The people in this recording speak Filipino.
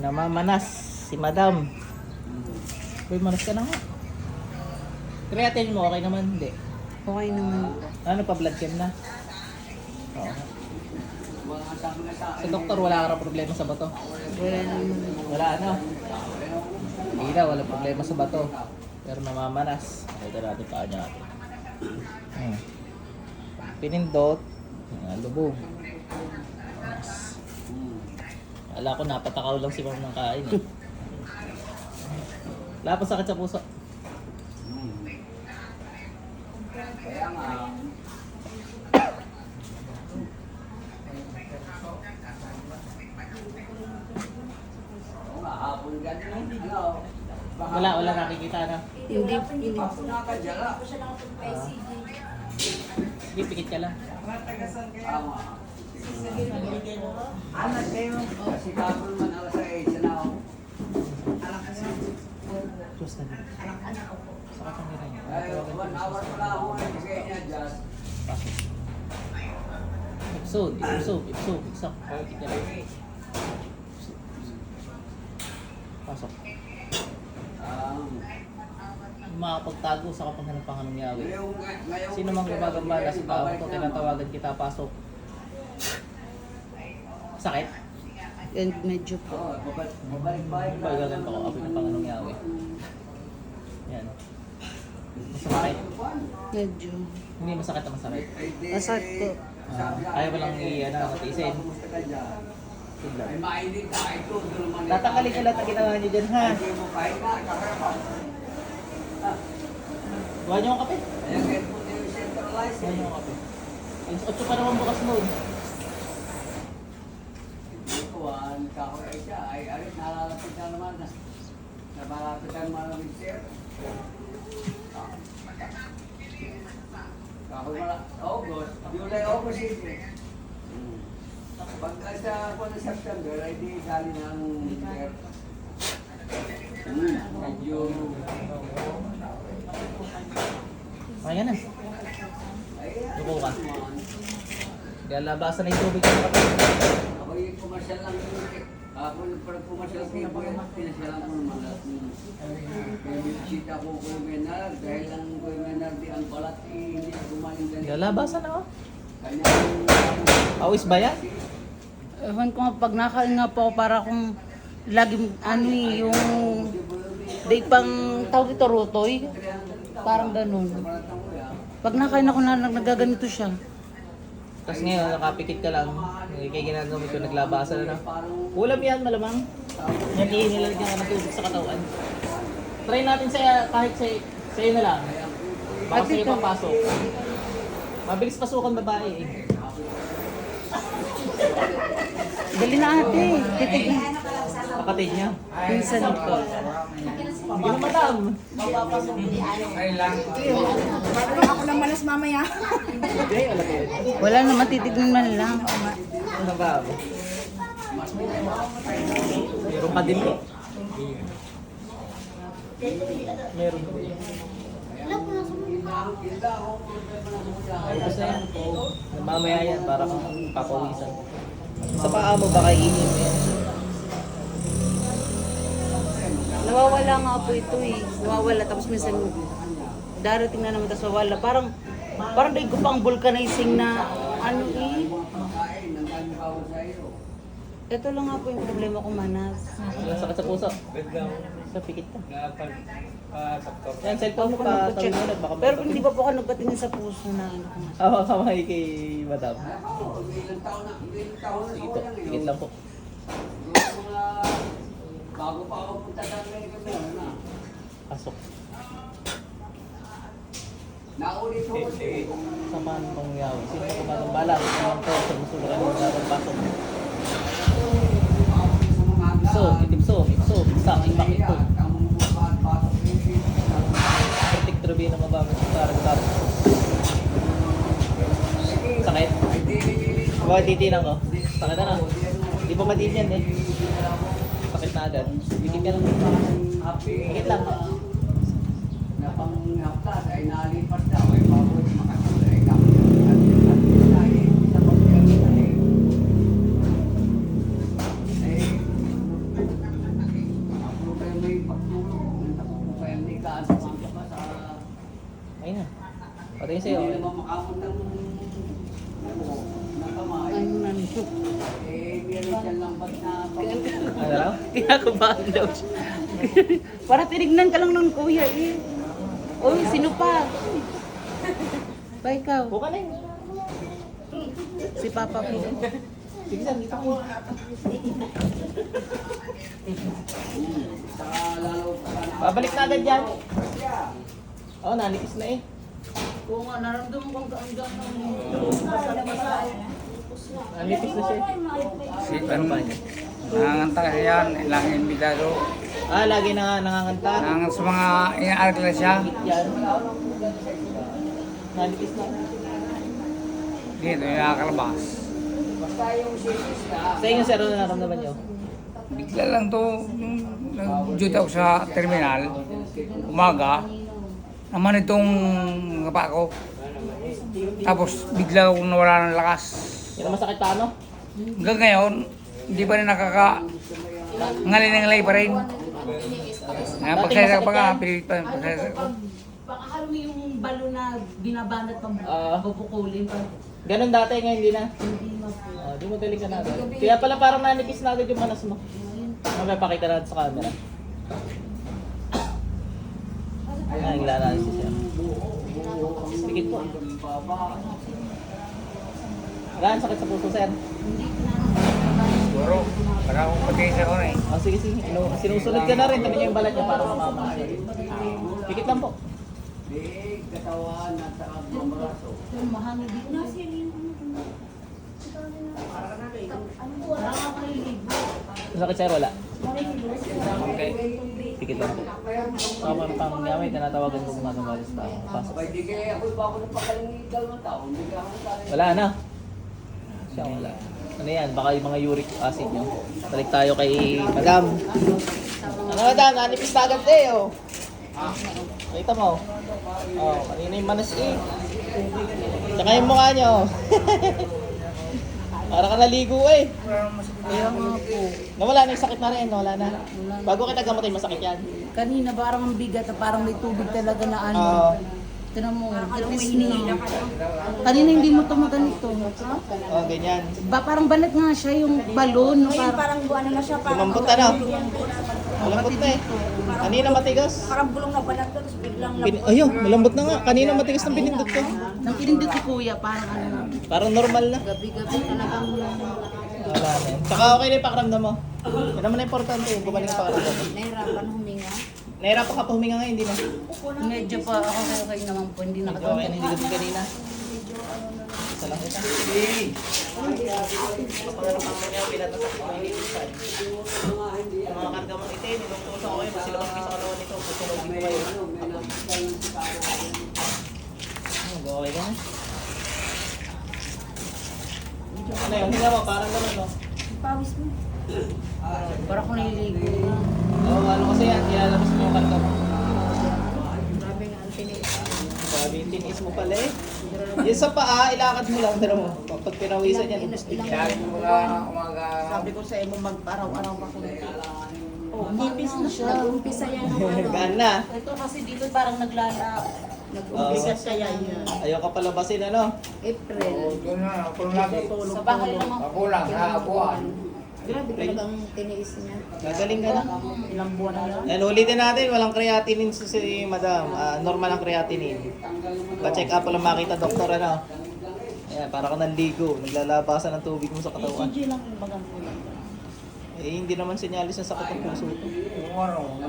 Namamanas si madam. Uy, manas ka na nga. Creatine mo, okay naman? Hindi. Okay naman. Ano pa, blood chem na? Oo. Sa doktor, wala ka raw problema sa bato. Wala naman. Wala ano? Hindi na, wala problema sa bato. Pero namamanas. Ito natin paa niya. Hmm. Pinindot. Ah, lubog. Ala ko napatakaw lang si ma'am ng kain eh. Wala pa sakit sa puso. Wala, wala nakikita na. Hindi, hindi. Sige, pikit ka lang. Anak kayo. Kasi kapon man ako sa age na ako. Diyos na din. Sakit ang nila niya. Ay, one hour pala ako ngayon sa kanya, Jazz. Pasok. Episode, episode, episode, episode. Pakikit niya lang. Pasok. Um, Makapagtago sa kapanghanap ng Yahweh. ngayong, ngayong, Sino mang gumagambala sa tao ko, tinatawagan kita, pasok. Sakit? And medyo po. Oh, babalik, babalik-balik Ba, gaganto ko, apoy ng Panginoong Yahweh. Yan. Masakit. Medyo. Hindi masakit na masakit. Masakit po. Ah, ayaw mo lang i- ano, matiisin. Ka ka. Tatanggalin ko lahat ang ginawa niyo dyan, ha? Mo. Gawa niyo ang kape. Gawa niyo ang kape. Alas 8 pa naman bukas noon. Ito, ah, kahoy ay siya. Ay, ay, nalalapit na naman. na- Nabalapit na naman ng sir. Kahoy mala, August. July, August ito. Hmm. Pagka sa ako ng September, ay di sali ng sir. Hmm, medyo... Kaya na. Ay, Luko ka. Kaya labasan na yung tubig Ako pumasyal lang yun. Ako yung pag pumasyal ko yung buhay, pinasyalan ko naman lahat. ng- Kaya binisita ko ko yung menar, dahil lang ko yung menar di ang balat, eh, hindi na gumaling ganito. Kaya labasan na oh. Kanya yung... Awis ba yan? Ewan ko nga, pag nakain nga po ako para kung lagi ano eh, yung day pang tawag ito rotoy. Parang ganun. Pag nakain ako na nagaganito siya. Tapos ngayon, nakapikit ka lang. Eh, Kaya ginagawa ko, naglabasan na na. Ulam yan, malamang. Yan inilalagyan ka ng tubig sa katawan. Try natin sa kahit sa sa'yo na lang. Baka sa'yo papasok. Mabilis pasukan babae eh. Dali na ate, titig Kapatid niya. Pinsan ko. Hindi na madam. Ako lang malas mamaya. Wala ko naman, titignan man lang. Ano ba? Meron ka din eh. Meron ka din. Ay, basta yan. Mamaya yan, para papawisan. Sa paa mo, baka iinin mo yan. Nawawala nga po ito eh. Nawawala, tapos minsan darating na naman, tapos nawawala. Parang, parang daig ko pang vulcanizing na ano eh. Ito lang nga po yung problema ko, Manas. Yung sakit sa puso. Sa pikit ka. Yan, cellphone mo pa. Mo ulit, baka Pero hindi pa po ako nagpatingin sa puso na ano ko. Hawa kamay kay madam. Ako eh. pikit lang po. Bago pa ako punta sa Amerika mo, na. Pasok. Naulit ko kasi. Samahan mong yawi. Sino ko magambala? Sino ang to? Sa gusto rin ng pasok. So, itipso, itipso, sa aking bakit ko. Kritik trabi na mabago sa parang tapos. Sakit? Bakit titinan ko? Sakit na na. Di pa matin yan eh. Agad. Bigyan ka lang. Sakit lang. Na panghaplas ay nalipas daw ay Ano raw? Kinakabahan daw siya. Para tinignan ka lang ng kuya eh. Uy, sino pa? Ba ikaw? Buka na yun. Si Papa po. Sige dito ko. Na. Babalik na agad yan. Oo, oh, nanikis na eh. Oo nga, naramdaman kong gaan-gaan ng Nanikis na siya. Si ano ba yun? Nanganganta kasi yan, ilang imbitado. Ah, lagi na nanganganta. Nang sa mga inaarkila siya, Yan. Nanikis na. dito yung nakakalabas. Basta yung sisis na. Sa inyo sir, ano naramdaman nyo? Bigla lang to, nung nag-duty ako sa terminal, umaga, naman itong kapa ko. Tapos bigla akong nawala ng lakas. Yan ang masakit pa ano? Hanggang ngayon, hindi pa rin nakaka... Ngalinangalay pa rin. Ngayon, pagsaya pa nga, pilit pa pagsaya ko. Pakahalo yung balo na binabanat pang Ah. pupukulin pa. Ganun dati, ngayon hindi na. Hindi na po. Oh, di mo galing ka na. Kaya pala parang nanikis na agad yung manas mo. Mamaya pakita natin sa camera. Ayan, ang analysis yan. Pikit po. Gaan, sakit sa puso, sir. Siguro, para akong patiis ako na eh. Oh, sige, sige. Inu sinusunod ka na rin. Tabi niyo yung balat niya para mamama. Pikit lang po. Big katawan at saka mga braso. Yung mahangin dito. Parang ako naliligo. Masakit, sir, wala. Okay. Pikit lang po. Tama ang panggamit, tinatawagan ko mga tumalis tao. Pasok. Abay, di kaya ako ba ako nagpakalingi dalawang taon. Hindi ka ako nagpakalingi. Wala na. Siya wala. Ano yan? Baka yung mga uric acid nyo. Balik tayo kay Madam. Ano Madam? Nanipis na agad eh oh. Kita mo. Oh, kanina yung manas eh. Tsaka yung mukha nyo. Para ka naligo eh. Kaya nga po. Nawala na yung sakit na rin. Nawala na. Bago kita gamutin, masakit yan. Kanina parang ang bigat at parang may tubig talaga na ano. Oo. Tinan mo, tipis na. Kanina hindi mo tama ganito. oh, ganyan. Ba, parang banat nga siya yung balon. No, Ngayon parang, parang buwan na siya. Parang Lumambot na no? Malambot na eh. Kanina matigas. Parang bulong na balat ko, tapos biglang Bin Ayun, malambot na nga. Kanina matigas ng pinindot ko. nang pinindot si kuya, parang ano na. Parang normal na. Gabi-gabi talagang Wala na yun. Tsaka okay na yung pakiramdam mo. Yan naman ang importante yung gumaling pakiramdam mo. nahirapan huminga. Nahirapan ka pa huminga ngayon, hindi na. medyo pa ako okay, okay naman po. Hindi Okay na, hindi nakatulog. gabi kanina. Isa lang kita. Papangarap mo niya, pinatasak mo yung ilisan. Yung mga karga mong itin, inutusan ko kayo, masilabas kayo sa katawan nito, pusunod dito kayo. Ano, yung okay ka na. Ano yun, hinga mo, parang gano'n, no? Pawis mo. Parang ako naliligo. Oo, ano kasi yan, ilalabas mo yung mo. Grabe nga ang tiniis. Sabi, tinis mo pala eh. Yung sa paa, ilakad mo lang, pero mo, pag pinawisan yan, din yan. Lagi mga umaga, Sabi ko sa imo mag-araw-araw ako. Oh, nipis na siya. Nag-umpisa yan ng ano. Gaan na. Ito kasi dito parang naglala. Nag-umpisa Oo. kaya yan. Ayaw ka palabasin, ano? April. doon na, kulong lagi. Sa bahay lang ako. Magulang sa abuan. Grabe talagang tiniis niya. Gagaling ka na. Ilang buwan na lang. Yan, ulitin natin, walang creatinine si, si madam. Ah, normal ang creatinine. Pa-check up lang makita doktor, ano? Ayan, para ka nanligo. Naglalabasan ng tubig mo sa katawan. ECG lang yung bagang Eh, hindi naman sinyalis na sakit ang puso ko. Ano,